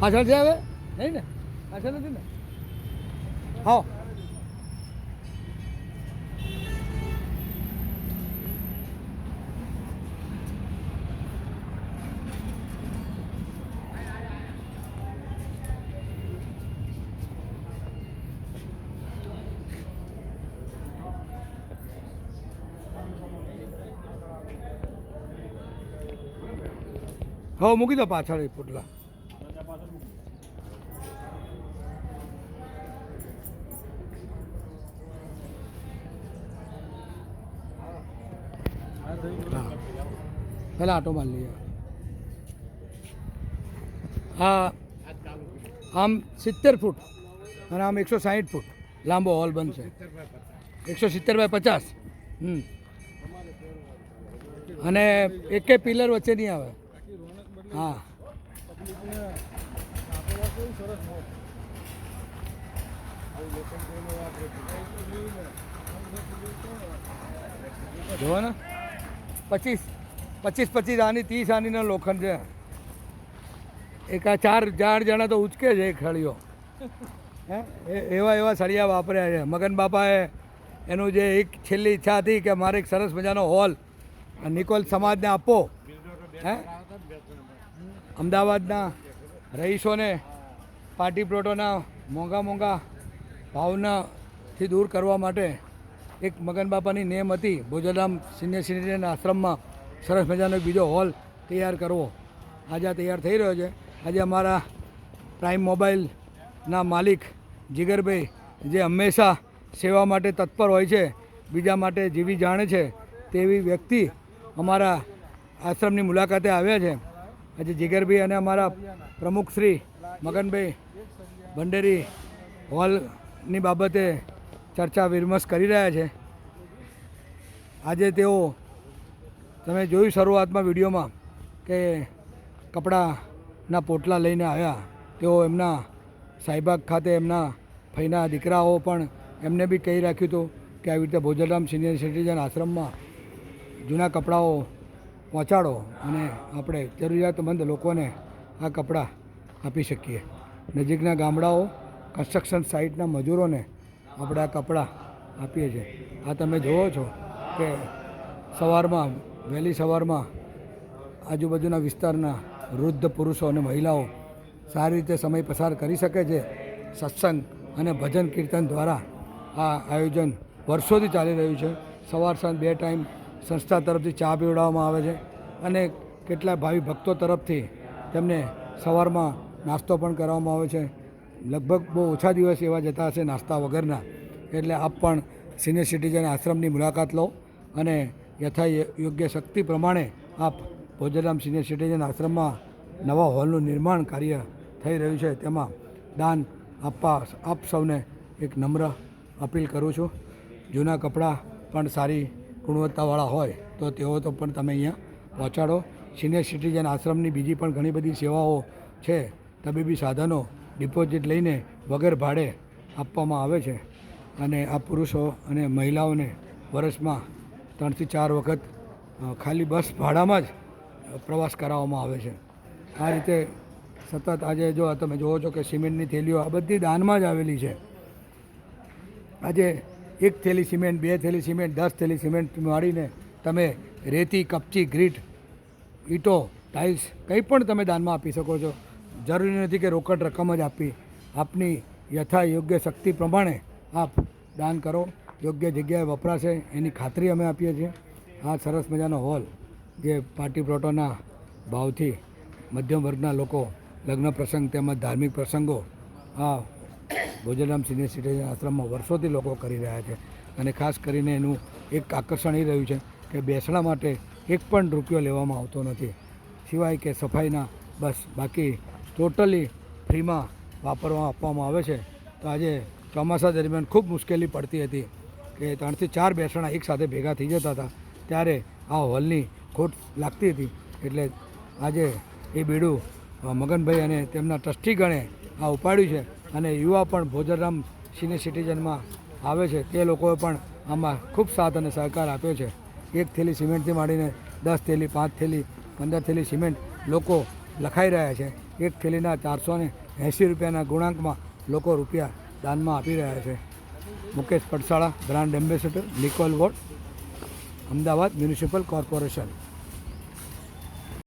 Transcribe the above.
પાછળ છે હવે? નહીં ને? પાછળ નથી ને? હા. હવે મૂકી દો પાછળ એ પોટલા હા. પહેલાં આટો મારી લઈએ હા આમ સિત્તેર ફૂટ અને આમ એકસો સાહીઠ ફૂટ લાંબો હોલ બનશે. એકસો સિત્તેર બાય પચાસ. હમ. અને એકે પિલર વચ્ચે નહીં આવે. હા. જુઓ ને. પચીસ. પચીસ પચીસ આની, ત્રીસ આનીનો લોખંડ છે. એક આ ચાર ચાર જણા તો ઉચકે છે સળીઓ હે? એવા એવા સળિયા વાપર્યા છે. મગન બાપાએ એનું જે એક છેલ્લી ઈચ્છા હતી કે મારે એક સરસ મજાનો હોલ નિકોલ સમાજને આપો. હે? અમદાવાદના રહીશોને પાર્ટી પ્લોટોના મોંઘા મોંઘા ભાવનાથી દૂર કરવા માટે એક મગન બાપાની નેમ હતી. ભોજરામ સિનિયર સિટીઝન આશ્રમમાં સરસ મજાનો બીજો હોલ તૈયાર કરવો. આજે તૈયાર થઈ રહ્યો છે. આજે અમારા પ્રાઇમ મોબાઈલના માલિક જીગરભાઈ જે હંમેશા સેવા માટે તત્પર હોય છે, બીજા માટે જીવી જાણે છે તેવી વ્યક્તિ અમારા આશ્રમની મુલાકાતે આવ્યા છે. આજે જીગરભાઈ અને અમારા પ્રમુખ શ્રી મગનભાઈ ભંડેરી હોલની બાબતે ચર્ચા વિમર્શ કરી રહ્યા છે. આજે તેઓ, તમે જોયું શરૂઆતમાં વિડીયોમાં કે કપડાના પોટલા લઈને આવ્યા. તેઓ એમના સાઈબાગ ખાતે એમના ફઈના દીકરાઓ પણ એમને બી કહી રાખ્યું હતું કે આવી રીતે ભોજનરામ સિનિયર સિટીઝન આશ્રમમાં જૂના કપડાઓ પહોંચાડો અને આપણે જરૂરિયાતમંદ લોકોને આ કપડાં આપી શકીએ. નજીકના ગામડાઓ કન્સ્ટ્રક્શન સાઇટના મજૂરોને આપણે આ કપડાં આપીએ છીએ. આ તમે જુઓ છો કે સવારમાં, વહેલી સવારમાં આજુબાજુના વિસ્તારના વૃદ્ધ પુરુષો અને મહિલાઓ સારી રીતે સમય પસાર કરી શકે છે. સત્સંગ અને ભજન કીર્તન દ્વારા આ આયોજન વર્ષોથી ચાલી રહ્યું છે. સવાર સાંજ બે ટાઈમ સંસ્થા તરફથી ચા પીવડાવવામાં આવે છે અને કેટલાય ભાવિ ભક્તો તરફથી તેમને સવારમાં નાસ્તો પણ કરવામાં આવે છે. લગભગ બહુ ઓછા દિવસ એવા જતા હશે નાસ્તા વગરના. એટલે આપ પણ સિનિયર સિટીઝન આશ્રમની મુલાકાત લો અને યથા યોગ્ય શક્તિ પ્રમાણે આપ ભોજરામ સિનિયર સિટીઝન આશ્રમમાં નવા હોલનું નિર્માણ કાર્ય થઈ રહ્યું છે. તેમાં દાન આપવા આપ સૌને એક નમ્ર અપીલ કરું છું. જૂના કપડાં પણ સારી ગુણવત્તાવાળા હોય, તો તેઓ તો પણ તમે અહીંયા પહોંચાડો. સિનિયર સિટીઝન આશ્રમની બીજી પણ ઘણી બધી સેવાઓ છે, તબીબી સાધનો ડિપોઝિટ લઈને વગર ભાડે આપવામાં આવે છે. અને આ પુરુષો અને મહિલાઓને વર્ષમાં ત્રણથી ચાર વખત ખાલી બસ ભાડામાં જ પ્રવાસ કરાવવામાં આવે છે. આ રીતે સતત આજે જો તમે જુઓ છો કે સિમેન્ટની થેલીઓ આ બધી દાનમાં જ આવેલી છે. આજે એક થેલી સિમેન્ટ, બે થેલી સિમેન્ટ, દસ થેલી સિમેન્ટ વાળીને તમે રેતી, કપચી, ગ્રીટ, ઈંટો, ટાઇલ્સ કંઈ પણ તમે દાનમાં આપી શકો છો. જરૂરી નથી કે રોકડ રકમ જ આપવી. આપની યથા યોગ્ય શક્તિ પ્રમાણે આપ દાન કરો. યોગ્ય જગ્યાએ વપરાશે, એની ખાતરી અમે આપીએ છીએ. આ સરસ મજાનો હોલ જે પાર્ટી પ્લોટોના ભાવથી મધ્યમ વર્ગના લોકો લગ્ન પ્રસંગ તેમજ ધાર્મિક પ્રસંગો આ ભોજરામ સિનિયર સિટીઝન આશ્રમમાં વર્ષોથી લોકો કરી રહ્યા છે અને ખાસ કરીને એનું એક આકર્ષણ એ રહ્યું છે કે બેસણા માટે એક પણ રૂપિયો લેવામાં આવતો નથી. સિવાય કે સફાઈના બસ બાકી ટોટલી ફ્રીમાં વાપરવા આપવામાં આવે છે, તો આજે ચોમાસા દરમિયાન ખૂબ મુશ્કેલી પડતી હતી કે ત્રણથી ચાર બેસણા એકસાથે ભેગા થઈ જતા હતા, ત્યારે આ હોલની ખોટ લાગતી હતી. એટલે આજે એ બેડું મગનભાઈ અને તેમના ટ્રસ્ટીગણે આ ઉપાડ્યું છે. અને યુવા પણ ભોજનરામ સિનિયર સિટીઝનમાં આવે છે. તે લોકોએ પણ આમાં ખૂબ સાથ અને સહકાર આપ્યો છે. એક થેલી સિમેન્ટથી માંડીને દસ થેલી, પાંચ થેલી, પંદર થેલી સિમેન્ટ લોકો લખાઈ રહ્યા છે. એક થેલીના ચારસો ને એંસી રૂપિયાના ગુણાંકમાં લોકો રૂપિયા દાનમાં આપી રહ્યા છે. Mukesh Padsala, brand ambassador, Nikol ward Ahmedabad municipal corporation.